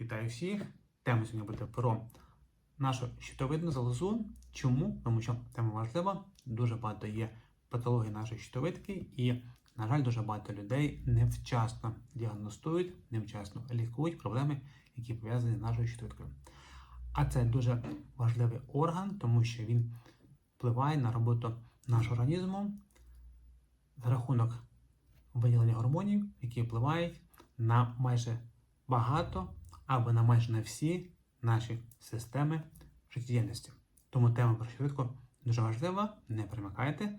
Вітаю всіх! Тема сьогодні буде про нашу щитовидну залозу. Чому? Тому що тема важлива. Дуже багато є патологій нашої щитовидки, і, на жаль, дуже багато людей невчасно діагностують, невчасно лікують проблеми, які пов'язані з нашою щитовидкою. А це дуже важливий орган, тому що він впливає на роботу нашого організму за рахунок виділення гормонів, які впливають на майже багато або на майже на всі наші системи життєдіяльності. Тому тема про щитовидку дуже важлива. Не примикайте,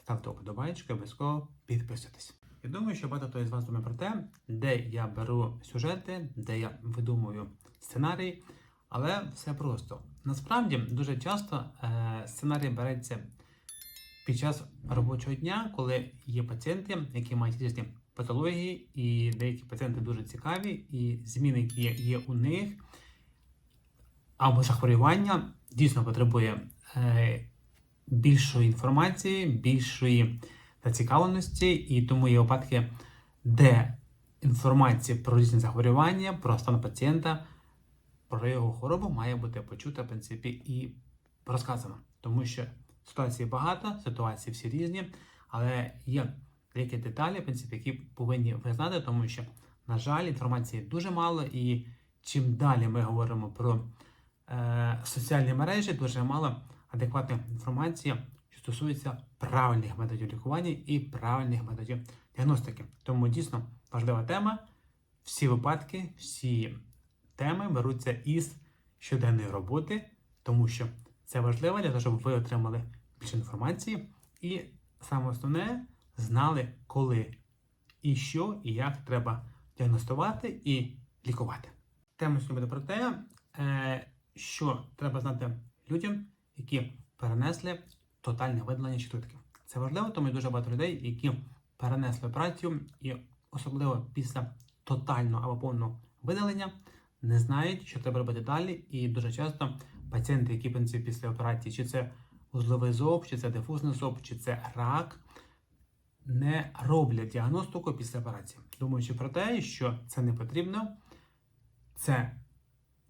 ставте вподобайки, обов'язково підписуйтесь. Я думаю, що багато хто із вас думає про те, де я беру сюжети, де я видумую сценарій, але все просто. Насправді дуже часто е, сценарій береться під час робочого дня, коли є пацієнти, які мають різні патології, і деякі пацієнти дуже цікаві, і зміни, які є, є у них, або захворювання дійсно потребує е, більшої інформації, більшої зацікавленості, і тому є випадки, де інформація про різні захворювання, про стан пацієнта, про його хворобу має бути почута, в принципі, і розказана. Тому що ситуацій багато, ситуації всі різні, але є деякі деталі, в принципі, які повинні ви знати, тому що, на жаль, інформації дуже мало, і чим далі ми говоримо про е, соціальні мережі, дуже мало адекватної інформації, що стосується правильних методів лікування і правильних методів діагностики. Тому дійсно важлива тема. Всі випадки, всі теми беруться із щоденної роботи, тому що це важливо для того, щоб ви отримали більше інформації, і саме основне знали, коли і що, і як треба діагностувати і лікувати. Тема сьогодні буде про те, е, що треба знати людям, які перенесли тотальне видалення щитовидки. Це важливо, тому дуже багато людей, які перенесли операцію, і особливо після тотального або повного видалення не знають, що треба робити далі. І дуже часто пацієнти, які принципі після операції, чи це вузловий зоб, чи це дифузний зоб, чи це рак, не роблять діагностику після операції, думаючи про те, що це не потрібно, це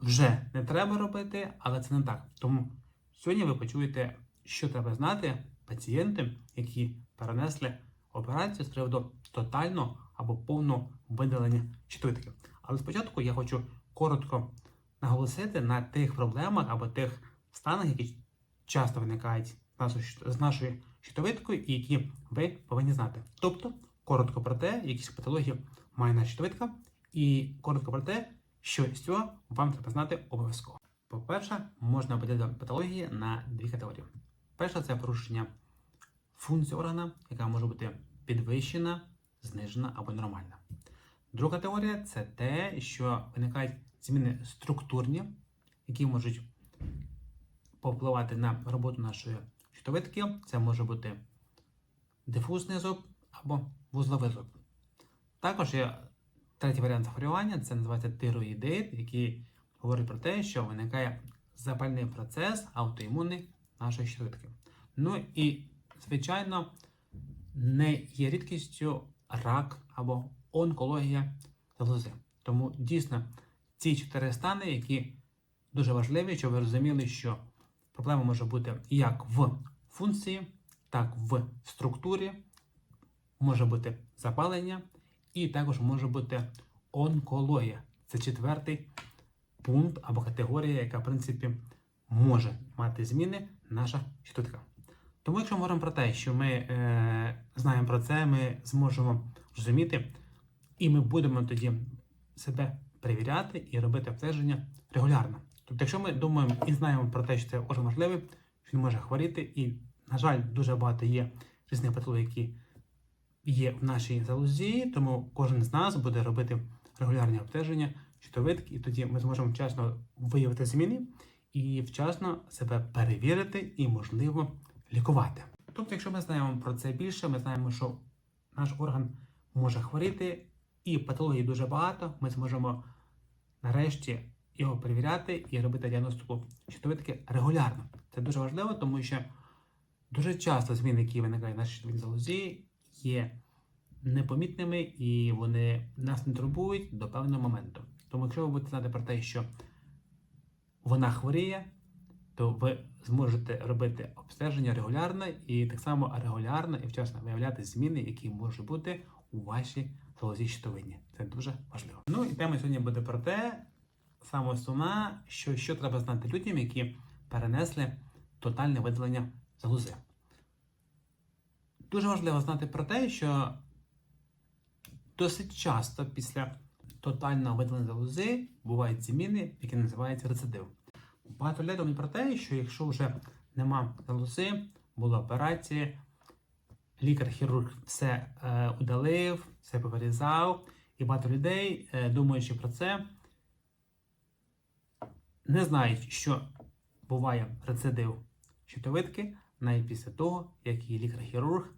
вже не треба робити, але це не так. Тому сьогодні ви почуєте, що треба знати пацієнтам, які перенесли операцію з приводу тотального або повного видалення щитовидки. Але спочатку я хочу коротко наголосити на тих проблемах або тих станах, які часто виникають з нашою щитовидкою і які ви повинні знати. Тобто, коротко про те, які патології має наша щитовидка, і коротко про те, що з цього вам треба знати обов'язково. По-перше, можна поділити патології на дві категорії. Перша це порушення функції органа, яка може бути підвищена, знижена або нормальна. Друга категорія це те, що виникають зміни структурні, які можуть повпливати на роботу нашої щитовидки. Це може бути дифузний зуб або вузловий зуб. Також є третій варіант захворювання, це називається тироїдит, який говорить про те, що виникає запальний процес аутоімунний нашої щитовидки. Ну і, звичайно, не є рідкістю рак або онкологія залози. Тому дійсно ці чотири стани, які дуже важливі, щоб ви розуміли, що проблема може бути як в функції, так в структурі, може бути запалення, і також може бути онкологія. Це четвертий пункт або категорія, яка, в принципі, може мати зміни наша щитовидка. Тому, якщо ми говоримо про те, що ми е, знаємо про це, ми зможемо розуміти, і ми будемо тоді себе перевіряти і робити обстеження регулярно. Тобто, якщо ми думаємо і знаємо про те, що це орган важливий, що він може хворіти, і, на жаль, дуже багато є різних патологій, які є в нашій залозі, тому кожен з нас буде робити регулярні обстеження щитовидки, і тоді ми зможемо вчасно виявити зміни і вчасно себе перевірити і, можливо, лікувати. Тобто, якщо ми знаємо про це більше, ми знаємо, що наш орган може хворіти, і патологій дуже багато, ми зможемо нарешті його перевіряти і робити діагностику щитовидки регулярно. Це дуже важливо, тому що дуже часто зміни, які виникають в щитовидній залозі, є непомітними і вони нас не турбують до певного моменту. Тому, якщо ви будете знати про те, що вона хворіє, то ви зможете робити обстеження регулярно і так само регулярно і вчасно виявляти зміни, які можуть бути у вашій залозі щитовидні. Це дуже важливо. Ну і тема сьогодні буде про те, саме основна, що, що треба знати людям, які перенесли тотальне видалення залози. Дуже важливо знати про те, що досить часто після тотального видалення залози бувають зміни, які називаються рецидив. Багато людей думають про те, що якщо вже нема залози, була операція, лікар-хірург все е, удалив, все повирізав, і багато людей, е, думаючи про це, не знають, що буває рецидив щитовидки навіть після того, як її лікар-хірург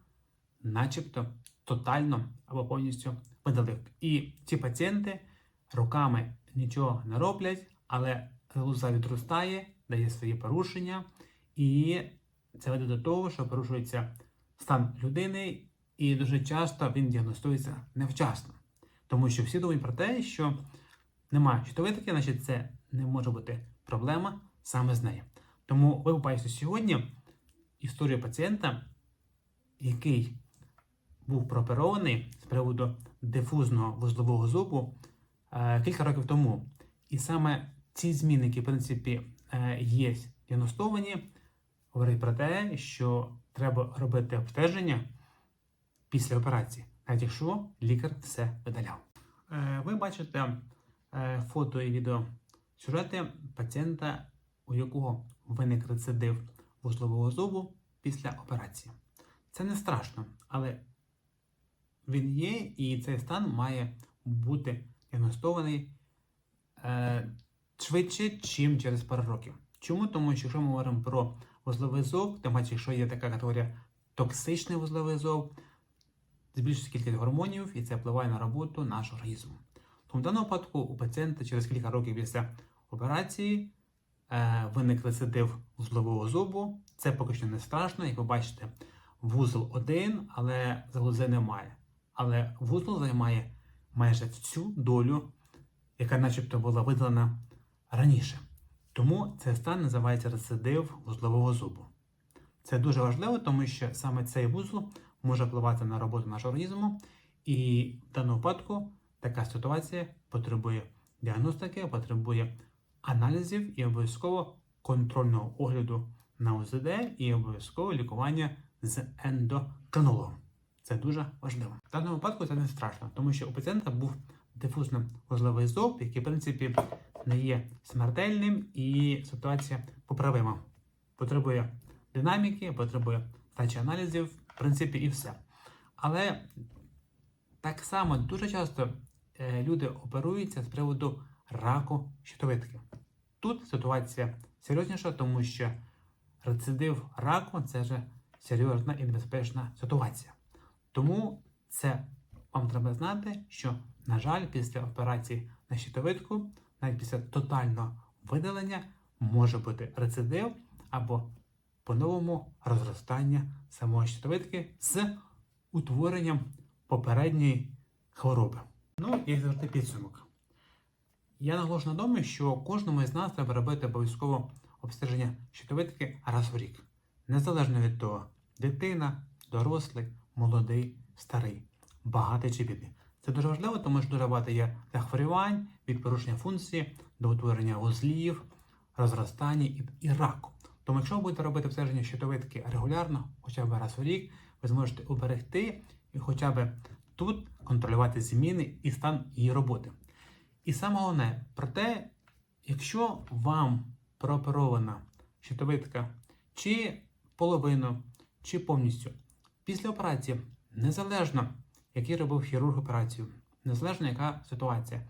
начебто тотально або повністю видалив. І ці пацієнти руками нічого не роблять, але залоза відростає, дає свої порушення, і це веде до того, що порушується стан людини, і дуже часто він діагностується невчасно. Тому що всі думають про те, що немає щитовидки, значить це не може бути проблема саме з нею. Тому ви побачите сьогодні історію пацієнта, який був прооперований з приводу дифузного вузлового зубу е, кілька років тому. І саме ці зміни, які в принципі е, є діагностовані, говорять про те, що треба робити обстеження після операції, навіть якщо лікар все видаляв. Е, ви бачите фото і відео сюжети пацієнта, у якого виник рецидив вузлового зубу після операції. Це не страшно, але він є, і цей стан має бути діагностований е, швидше, ніж через пару років. Чому? Тому що якщо ми говоримо про вузловий зуб, тим паче, якщо є така категорія токсичний вузловий зуб, збільшується кількість гормонів, і це впливає на роботу нашого організму. Тому в даному випадку у пацієнта через кілька років після операції виник рецидив вузлового зубу. Це поки що не страшно, як ви бачите, вузол один, але залози немає. Але вузол займає майже всю долю, яка начебто була видалена раніше. Тому цей стан називається рецидив вузлового зубу. Це дуже важливо, тому що саме цей вузол може впливати на роботу нашого організму, і в даному випадку така ситуація потребує діагностики, потребує аналізів і обов'язково контрольного огляду на УЗД і обов'язково лікування з ендокринологом. Це дуже важливо. В даному випадку це не страшно, тому що у пацієнта був дифузний вузловий зоб, який, в принципі, не є смертельним, і ситуація поправима. Потребує динаміки, потребує здачі аналізів, в принципі, і все. Але так само дуже часто е, люди оперуються з приводу раку щитовидки. Тут ситуація серйозніша, тому що рецидив раку це вже серйозна і небезпечна ситуація. Тому це вам треба знати, що, на жаль, після операції на щитовидку, навіть після тотального видалення, може бути рецидив або по-новому розростання самої щитовидки з утворенням попередньої хвороби. Ну і завжди підсумок. Я наголошую на тому, що кожному із нас треба робити обов'язково обстеження щитовидки раз в рік. Незалежно від того, дитина, дорослий, молодий, старий, багатий чи бідний. Це дуже важливо, тому що багато є захворювань від порушення функції до утворення вузлів, розростання і, і раку. Тому, якщо ви будете робити обстеження щитовидки регулярно, хоча б раз у рік, ви зможете уберегти і хоча б тут контролювати зміни і стан її роботи. І саме головне про те, якщо вам прооперована щитовидка чи половину, чи повністю після операції, незалежно, який робив хірург операцію, незалежно яка ситуація,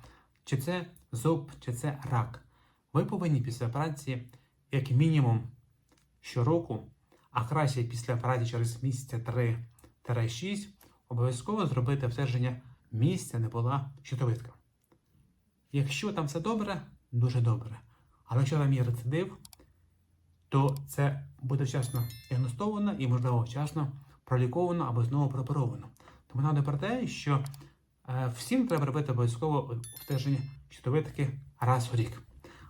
чи це зуб, чи це рак, ви повинні після операції, як мінімум, щороку, а краще після операції через місяця 3-6, обов'язково зробити обстеження місця, не була щитовидка. Якщо там все добре, дуже добре. Але якщо там є рецидив, то це буде вчасно діагностовано і, можливо, вчасно проліковано або знову прооперовано. Тому нагадую про те, що е, всім треба робити обов'язково обстеження щитовидки раз у рік.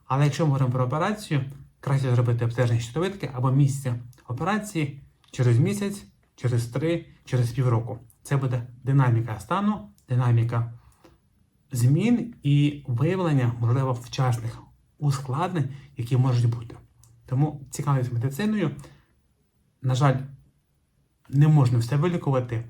Але якщо ми говоримо про операцію, краще зробити обстеження щитовидки або місця операції через місяць, через три, через півроку. Це буде динаміка стану, динаміка змін і виявлення, можливо, вчасних ускладнень, які можуть бути. Тому цікавість медициною, на жаль, не можна все вилікувати.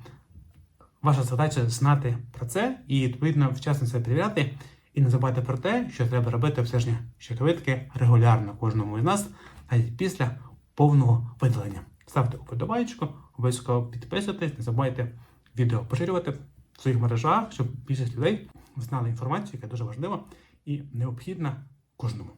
Ваша задача знати про це і відповідно вчасно це перевіряти. І не забувайте про те, що треба робити обстеження щитовидки регулярно кожному із нас, навіть після повного видалення. Ставте уподобайку, обов'язково підписуйтесь, не забувайте відео поширювати в своїх мережах, щоб більшість людей знали інформацію, яка дуже важлива і необхідна кожному.